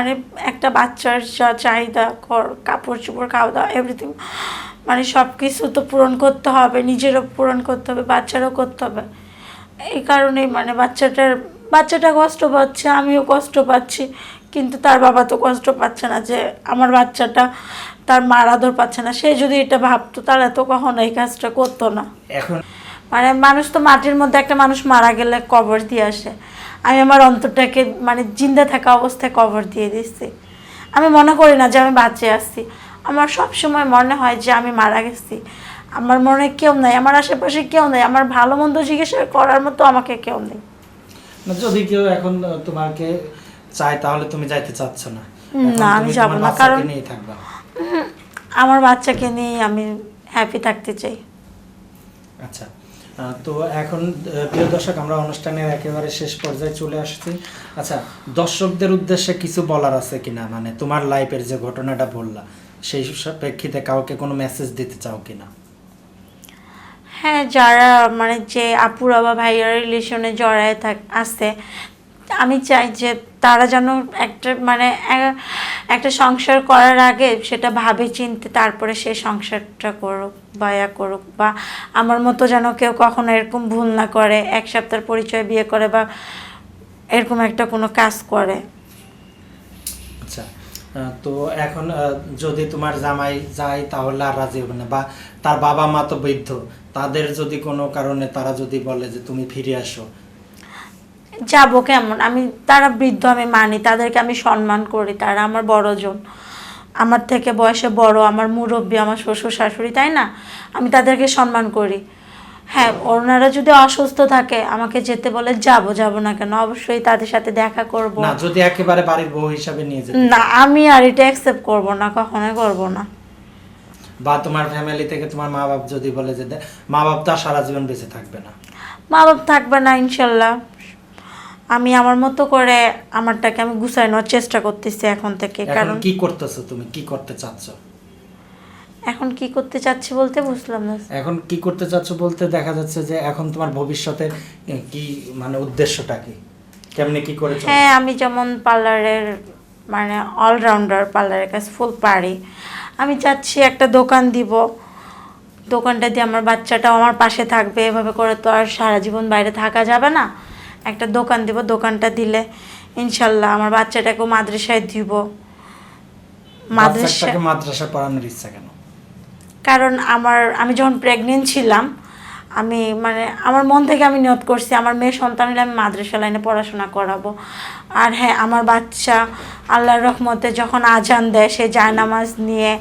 মানে একটা বাচ্চার যা চাহিদা, ঘর, কাপড় চোপড়, খাওয়া দাওয়া এভরিথিং মানে সব কিছু তো পূরণ করতে হবে, নিজেরও পূরণ করতে হবে, বাচ্চারও করতে হবে। এই কারণেই মানে বাচ্চাটার, বাচ্চাটা কষ্ট পাচ্ছে, আমিও কষ্ট পাচ্ছি, কিন্তু তার বাবা তো কষ্ট পাচ্ছে না যে আমার বাচ্চাটা তার মার আদর পাচ্ছে না। সে যদি এটা ভাবতো, তাহলে তো কখনো এই কাজটা করতো না। এখন মানে মানুষ তো মাটির মধ্যে একটা মানুষ মারা গেলে কবর দিয়ে আসে। আমি আমার অন্তরটাকে মানে জিন্দা থাকা অবস্থায় কবর দিয়ে দিচ্ছি আমি মনে করি না যে আমি বাঁচে আসছি আমার সব সময় মনে হয় যে আমি মারা গেছি। আমার মনে কেউ নাই আমার আশেপাশে কেউ নেই আমার ভালো মন্দ জিজ্ঞাসা করার মতো আমাকে কেউ নেই। যদি কেউ এখন তোমাকে চায় তাহলে তুমি যাইতে চাচ্ছ না। না, আমি যাব না, কারণ- আমার বাচ্চাকে নিয়ে আমি হ্যাপি থাকতে চাই। আচ্ছা। তো এখন প্রিয় দর্শক, আমরা অনুষ্ঠানের একেবারে শেষ পর্যায়ে চলে আসছি। আচ্ছা দর্শকদের উদ্দেশ্যে কিছু বলার আছে কিনা? মানে তোমার লাইফের যে ঘটনাটা বললা, সেই প্রেক্ষিতে কাউকে কোনো মেসেজ দিতে চাও কিনা? হ্যাঁ যারা মানে যে আপুরা বা ভাইয়ার রিলেশনে জড়ায় থাক, আছে আমি চাই যে তারা যেন একটা মানে একটা সংসার করার আগে সেটা ভাবে, চিনতে, তারপরে সেই সংসারটা করুক বা ইয়া করুক বা আমার মতো যেন কেউ কখনো এরকম ভুল না করে, এক সপ্তাহের পরিচয় বিয়ে করে বা এরকম একটা কোনো কাজ করে। আচ্ছা তো এখন যদি তোমার জামাই যায় তাহলে আর রাজি হবে না বা তার বাবা মা তো বৃদ্ধ, তাদের যদি কোনো কারণে তারা যদি বলে যে তুমি ফিরে আসো যাব কেমন? আমি তারা বৃদ্ধ আমি মানি তাদেরকে আমি সম্মান করি তারা আমার বড়জন। আমার থেকে বয়সে বড় আমার মুরব্বী আমার শ্বশুর শাশুড়ি তাই না? আমি তাদেরকে সম্মান করি। হ্যাঁ ওনারা যদি অসুস্থ থাকে আমাকে যেতে বলে যাব যাব না কেন? অবশ্যই তাদের সাথে দেখা করব। না যদি একেবারে বাড়ির বউ হিসাবে নিয়ে যেতে না আমি আর এটা অ্যাকসেপ্ট করব না কখনোই করব না। বা তোমার ফ্যামিলি থেকে তোমার মা বাপ যদি বলে যে মা বাপ তো সারা জীবন বেঁচে থাকবে না। মা বাপ থাকবে না ইনশাল্লাহ। আমি আমার মতো করে আমারটাকে আমি গুছাই নেওয়ার চেষ্টা করতেছি এখন থেকে কারণ কি করতেছো তুমি? কি করতে চাচ্ছ? এখন কি করতে চাচ্ছি বলতে বুঝলাম না। এখন কি করতে চাচ্ছ বলতে দেখা যাচ্ছে যে এখন তোমার ভবিষ্যতের এ, কি মানে উদ্দেশ্যটা কি? কেমনে কি করে হ্যাঁ আমি যেমন পার্লারের মানে অলরাউন্ডার পার্লারের কাছে ফুল পারি। আমি চাচ্ছি একটা দোকান দিব। দোকানটা দিয়ে আমার বাচ্চাটাও আমার পাশে থাকবে। এভাবে করে তো আর সারা জীবন বাইরে থাকা যাবে না। একটা দোকান দিব দোকানটা দিলে ইনশাল্লাহ আমার বাচ্চাটাকেও মাদ্রাসায় দিব। মাদ্রাসা মাদ্রাসা পড়ানোর ইচ্ছা কেন? কারণ আমার আমি যখন প্রেগনেন্ট ছিলাম আমি মানে আমার মন থেকে আমি নিয়ত করছি আমার মেয়ে সন্তান হলে আমি মাদ্রাসা লাইনে পড়াশোনা করাবো। আর হ্যাঁ আমার বাচ্চা আল্লাহর রহমতে যখন আজান দেয় সে জায়নামাজ নিয়ে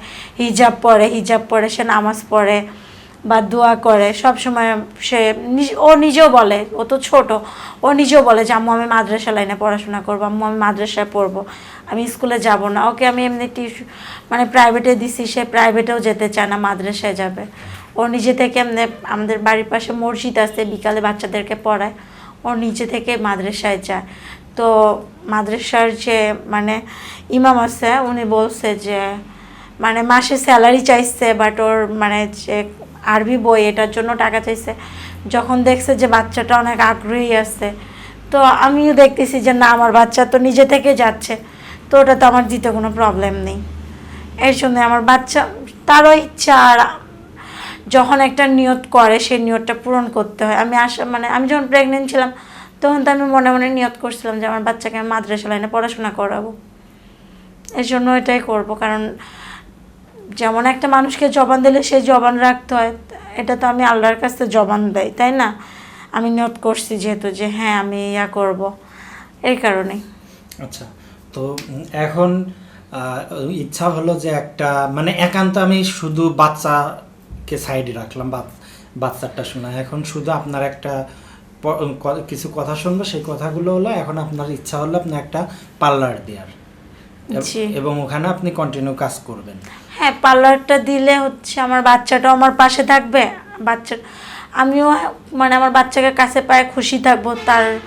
হিজাব পরে হিজাব পরে সে নামাজ পড়ে। বা দোয়া করে, সব সময় সে ও নিজেও বলে, ও তো ছোট, ও নিজেও বলে যে, আম্মু, আমি মাদ্রাসা লাইনে পড়াশোনা করব, আম্মু, আমি মাদ্রাসায় পড়ব, আমি স্কুলে যাব না। ওকে আমি এমনি টিউশন মানে প্রাইভেটে দিছি, সে প্রাইভেটেও যেতে চায় না, মাদ্রাসায় যাবে। ও নিজে থেকে এমনি আমাদের বাড়ির পাশে মসজিদ আছে, বিকালে বাচ্চাদেরকে পড়ায়, ও নিজে থেকে মাদ্রাসায় যায়। তো মাদ্রাসার যে মানে ইমাম আছে, উনি বলছে যে মানে মাসে স্যালারি চাইছে, বাট ওর মানে যে আরবি বই, এটার জন্য টাকা চাইছে। যখন দেখছে যে বাচ্চাটা অনেক আগ্রহী আছে, তো আমিও দেখতেছি যে না, আমার বাচ্চা তো নিজে থেকে যাচ্ছে, তো ওটা তো আমার দিতে কোনো প্রবলেম নেই। এর জন্য আমার বাচ্চা, তারও ইচ্ছা, আর যখন একটা নিয়ত করে, সেই নিয়তটা পূরণ করতে হয়। আমি আশা মানে আমি যখন প্রেগনেন্ট ছিলাম, তখন তো আমি মনে মনে নিয়ত করছিলাম যে আমার বাচ্চাকে আমি মাদ্রাসা লাইনে পড়াশোনা করাবো। এর জন্য এটাই করব, কারণ যেমন একটা মানুষকে জবান দিলে সে জবান রাখতে হয়, এটা তো আমি আল্লাহর কাছে জবান দেয় তাই না? আমি নোট করছি যেহেতু যে হ্যাঁ আমি ইয়া করব এই কারণেই। আচ্ছা তো এখন ইচ্ছা হলো যে একটা মানে একান্ত আমি শুধু বাচ্চাকে সাইডে রাখলাম বাচ- বাচ্চাটা শোনা। এখন শুধু আপনার একটা কিছু কথা শুনব, সেই কথাগুলো হলো এখন আপনার ইচ্ছা হলো আপনি একটা পার্লার দেওয়ার। এব- ওখানে আপনি কন্টিনিউ কাজ করবেন। হ্যাঁ পার্লারটা দিলে হচ্ছে আমার বাচ্চাটাও আমার পাশে থাকবে। বাচ্চা আমিও মানে আমার বাচ্চাকে কাছে পায়ে খুশি থাকব। তার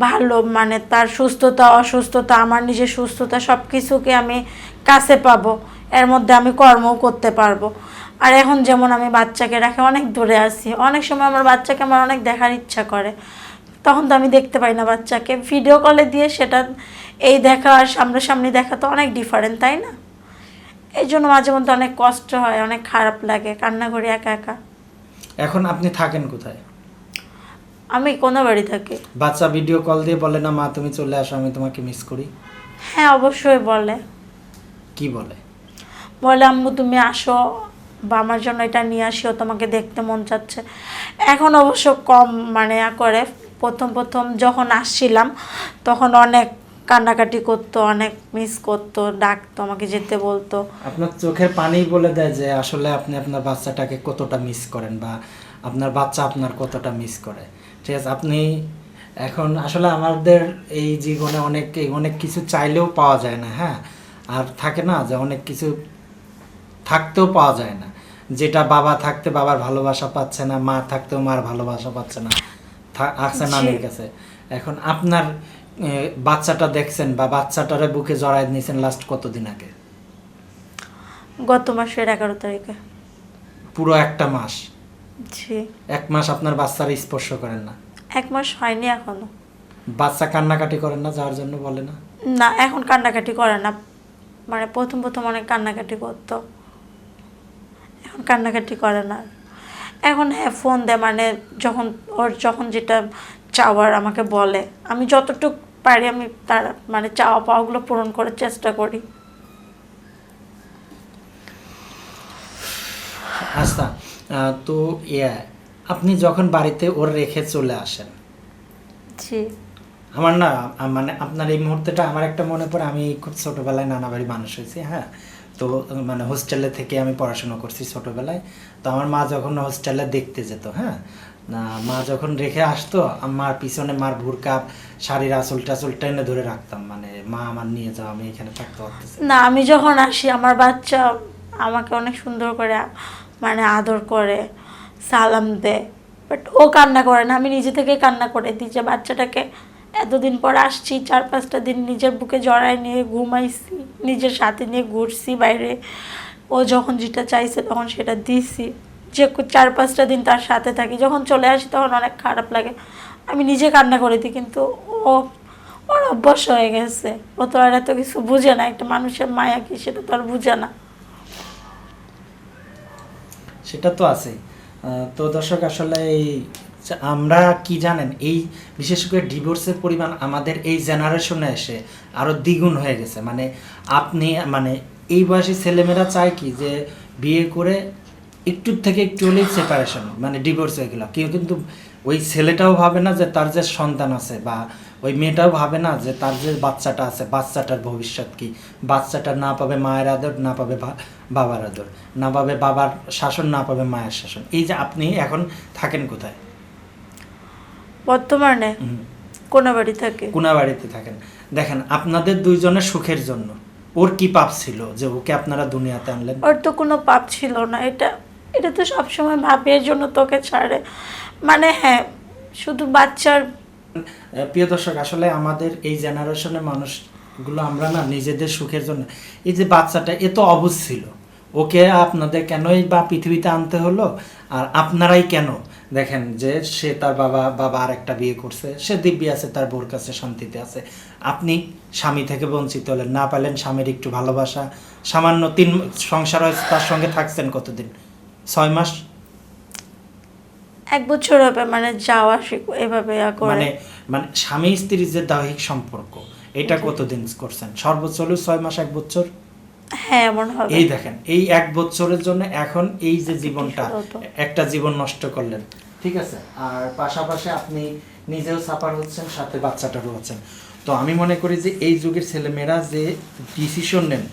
ভালো মানে তার সুস্থতা অসুস্থতা আমার নিজের সুস্থতা সব কিছুকে আমি কাছে পাবো। এর মধ্যে আমি কর্মও করতে পারব। আর এখন যেমন আমি বাচ্চাকে রাখে অনেক দূরে আছি। অনেক সময় আমার বাচ্চাকে আমার অনেক দেখার ইচ্ছা করে। তখন তো আমি দেখতে পাই না বাচ্চাকে। ভিডিও কলে দিয়ে সেটা এই দেখা আর সামনাসামনি দেখা তো অনেক ডিফারেন্ট তাই না? এই জন্য মাঝে মধ্যে অনেক কষ্ট হয় অনেক খারাপ লাগে কান্না করি একা একা। এখন আপনি থাকেন কোথায়? আমি কোনো বাড়ি থাকি। বাচ্চা ভিডিও কল দিয়ে বলে না মা তুমি চলে আসো আমি তোমাকে মিস করি। হ্যাঁ অবশ্যই বলে। কি বলে? বলে আম্মু তুমি আসো বা আমার জন্য এটা নিয়ে আসিও তোমাকে দেখতে মন চাচ্ছে। এখন অবশ্য কম মানে করে। প্রথম প্রথম যখন আসছিলাম, তখন অনেক কান্নাকাটি করতো, অনেক মিস করতো, ডাকতো, আমাকে যেতে বলতো। আপনার চোখের পানি বলে দেয় যে, আসলে আপনি আপনার বাচ্চাটাকে কতটা মিস করেন বা আপনার বাচ্চা আপনার কতটা মিস করে। ঠিক আছে, আপনি এখন, আসলে আমাদের এই জীবনে অনেক অনেক কিছু চাইলেও পাওয়া যায় না হ্যাঁ? আর থাকে না যে, অনেক কিছু থাকতেও পাওয়া যায় না। যেটা বাবা থাকতে বাবার ভালোবাসা পাচ্ছে না, মা থাকতেও মার ভালোবাসা পাচ্ছে না। থা- আছে জি। নানির কাছে। এখন আপনার বাচ্চাটা দেখছেন বা বাচ্চাটারে বুকে জড়াই নিয়েছেন লাস্ট কতদিন আগে? গত মাসের এগারো তারিখে। পুরো একটা মাস? জি। এক মাস আপনার বাচ্চার স্পর্শ করেন না? এক মাস হয়নি এখনও। বাচ্চা কান্নাকাটি করেন না যার জন্য বলে না? না এখন কান্নাকাটি করে না। মানে প্রথম প্রথম অনেক কান্নাকাটি করতো। এখন কান্নাকাটি করে না। এখন হ্যাঁ ফোন দেয় মানে যখন ওর যখন যেটা চাওয়ার আমাকে বলে আমি যতটুকু পারি আমি তার মানে চাওয়া পাওয়াগুলো পূরণ করার চেষ্টা করি। আচ্ছা তো ইয়ে আপনি যখন বাড়িতে ওর রেখে চলে আসেন জি। আমার না মানে আপনার এই মুহূর্তটা আমার একটা মনে পড়ে আমি খুব ছোটবেলায় নানা বাড়ি মানুষ হয়েছি হ্যাঁ? তো মানে হোস্টেলে থেকে আমি পড়াশোনা করছি ছোটবেলায়। তো আমার মা যখন হোস্টেলে দেখতে যেত হ্যাঁ? না, মা যখন রেখে আসতো আমার পিছনে মার ভুরকাপ শাড়ির আঁচল টাচল টেনে ধরে রাখতাম। মানে মা আমার নিয়ে যাও, আমি এখানে থাকতে পারতেছি না। না, আমি যখন আসি, আমার বাচ্চা আমাকে অনেক সুন্দর করে মানে আদর করে, সালাম দেয়। বাট ও কান্না করে না, আমি নিজে থেকে কান্না করে দিই যে বাচ্চাটাকে এতদিন পর আসছি, চার পাঁচটা দিন নিজের বুকে জড়ায় নিয়ে ঘুমাইছি, নিজের সাথে নিয়ে ঘুরছি বাইরে। ও যখন যেটা চাইছে তখন সেটা দিছি। যে চার পাঁচটা দিন তার সাথে থাকি, যখন চলে আসি তখন অনেক খারাপ লাগে। আমি নিজে কান্না করে দিই, কিন্তু ও, ওর অভ্যাস হয়ে গেছে। ও তো আর এত কিছু বুঝে না, একটা মানুষের মায়া কি সেটা তো আর বুঝে না। সেটা তো আছে তো দর্শক, আসলে এই আমরা কি জানেন, এই বিশেষ করে ডিভোর্সের পরিমাণ আমাদের এই জেনারেশনে এসে আরও দ্বিগুণ হয়ে গেছে। মানে আপনি মানে এই বয়সী ছেলেমেয়েরা চায় কি যে বিয়ে করে একটু থেকে একটু হলেই সেপারেশন মানে ডিভোর্স হয়ে গেল। কেউ কিন্তু ওই ছেলেটাও ভাবে না যে তার যে সন্তান আছে বা ওই মেয়েটাও ভাবে না যে তার যে বাচ্চাটা আছে, বাচ্চাটার ভবিষ্যৎ কি? বাচ্চাটা না পাবে মায়ের আদর, না পাবে বাবার আদর। না পাবে বাবার শাসন, না পাবে মায়ের শাসন। এই যে আপনি এখন থাকেন কোথায়? বর্তমানে হুম, কোনো বাড়ি থাকে। কোনাবাড়িতে থাকেন। দেখেন আপনাদের দুইজনের সুখের জন্য। ওর কি পাপ ছিল যে ওকে আপনারা দুনিয়াতে আনলেন? ওর তো কোনো পাপ ছিল না। এটা এটা তো সবসময় ভাবে এর জন্য তোকে ছাড়ে। মানে হ্যাঁ শুধু বাচ্চার প্রিয় দর্শক আসলে আমাদের এই জেনারেশনের মানুষগুলো আমরা না নিজেদের সুখের জন্য। এই যে বাচ্চাটা এ তো অবুঝ ছিল। ওকে আপনাদের কেনই বা পৃথিবীতে আনতে হলো? আর আপনারাই কেন দেখেন যে সে তার বাবা বাবা আর একটা বিয়ে করছে সে দিব্যি আছে তার বোর কাছে শান্তিতে আছে। আপনি স্বামী থেকে বঞ্চিত হলেন না পালেন স্বামীর একটু ভালোবাসা। সামান্য তিন সংসার হয়েছে তার সঙ্গে থাকছেন কতদিন? ছয় মাস? এক বছর হবে মানে যাওয়া এভাবে মানে মানে স্বামী স্ত্রীর যে দৈহিক সম্পর্ক এটা কতদিন করছেন? সর্বোচ্চ হলো ছয় মাস এক বছর? হ্যাঁ এমন হবে। এই দেখেন এই এক বছরের জন্য এখন এই যে জীবনটা একটা জীবন নষ্ট করলেন। ঠিক আছে? আর পাশাপাশি আপনি নিজেও সাফার হচ্ছেন সাথে বাচ্চাটারও হচ্ছেন তো আমি মনে করি যে এই যুগের ছেলেমেয়েরা যে ডিসিশন নেন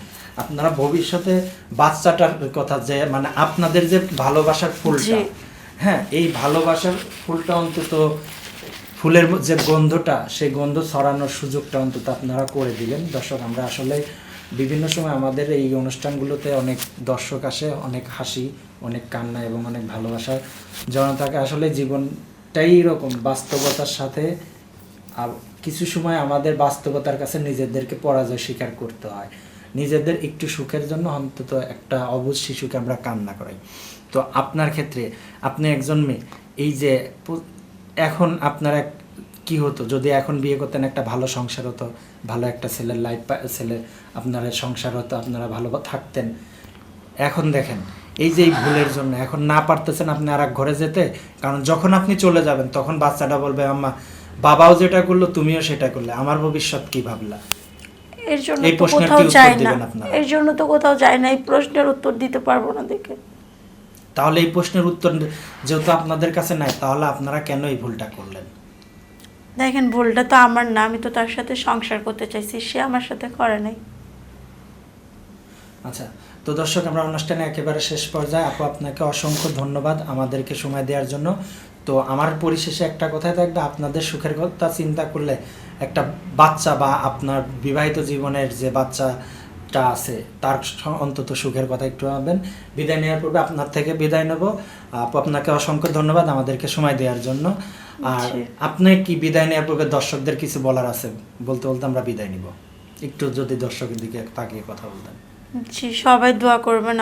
আপনারা ভবিষ্যতে বাচ্চাটার কথা যে মানে আপনাদের যে ভালোবাসার ফুলটা। হ্যাঁ এই ভালোবাসার ফুলটা অন্তত ফুলের যে গন্ধটা সেই গন্ধ ছড়ানোর সুযোগটা অন্তত আপনারা করে দিলেন। দর্শক আমরা আসলে বিভিন্ন সময় আমাদের এই অনুষ্ঠানগুলোতে অনেক দর্শক আসে, অনেক হাসি, অনেক কান্না এবং অনেক ভালোবাসার জনতাকে আসলে জীবনটাই এরকম, বাস্তবতার সাথে কিছু সময় আমাদের বাস্তবতার কাছে নিজেদেরকে পরাজয় স্বীকার করতে হয়। নিজেদের একটু সুখের জন্য অন্তত একটা অবুজ শিশুকে আমরা কান্না করাই। তো আপনার ক্ষেত্রে, আপনি একজন মেয়ে, এই যে এখন আপনার এক কি হতো? যদি এখন বিয়ে করতেন একটা ভালো সংসার হতো ভালো একটা ছেলের লাইফ ছেলে আপনার সংসার হতো আপনারা ভালো থাকতেন। এখন দেখেন এই যে এই ভুলের জন্য এখন না পারতেছেন আপনি আর ঘরে যেতে কারণ যখন আপনি চলে যাবেন তখন বাচ্চাটা বলবে আম্মা বাবাও যেটা করল তুমিও সেটা করলে। আমার ভবিষ্যৎ কি ভাবলা? এর জন্য এই তো কোথাও যায় না। এর জন্য তো কোথাও যায় না এই প্রশ্নের উত্তর দিতে পারব না দেখে। তাহলে এই প্রশ্নের উত্তর যেহেতু আপনাদের কাছে নাই তাহলে আপনারা কেন এই ভুলটা করলেন? দেখেন, ভুলটা তো আমার না, আমি তো তার সাথে সংসার করতে চাইছি, সে আমার সাথে করে নাই। আচ্ছা তো দর্শক, আমরা অনুষ্ঠানে একেবারে শেষ পর্যায়ে, আপু আপনাকে অসংখ্য ধন্যবাদ আমাদেরকে সময় দেওয়ার জন্য। তো আমার পরিশেষে একটা কথাই থাকবে, আপনাদের সুখের কথা চিন্তা করলে একটা বাচ্চা বা আপনার বিবাহিত জীবনের যে বাচ্চাটা আছে, তার অন্তত সুখের কথা একটু ভাববেন। বিদায় নেওয়ার পূর্বে আপনার থেকে বিদায় নেব। আপু, আপনাকে অসংখ্য ধন্যবাদ আমাদেরকে সময় দেওয়ার জন্য। আর আপনার আপনি কি বিদায় নেওয়ার পূর্বে দর্শকদের কিছু বলার আছে? বলতে বলতে আমরা বিদায় নিব। একটু যদি দর্শকের দিকে তাকিয়ে কথা বলতেন। জি সবাই দোয়া করবেন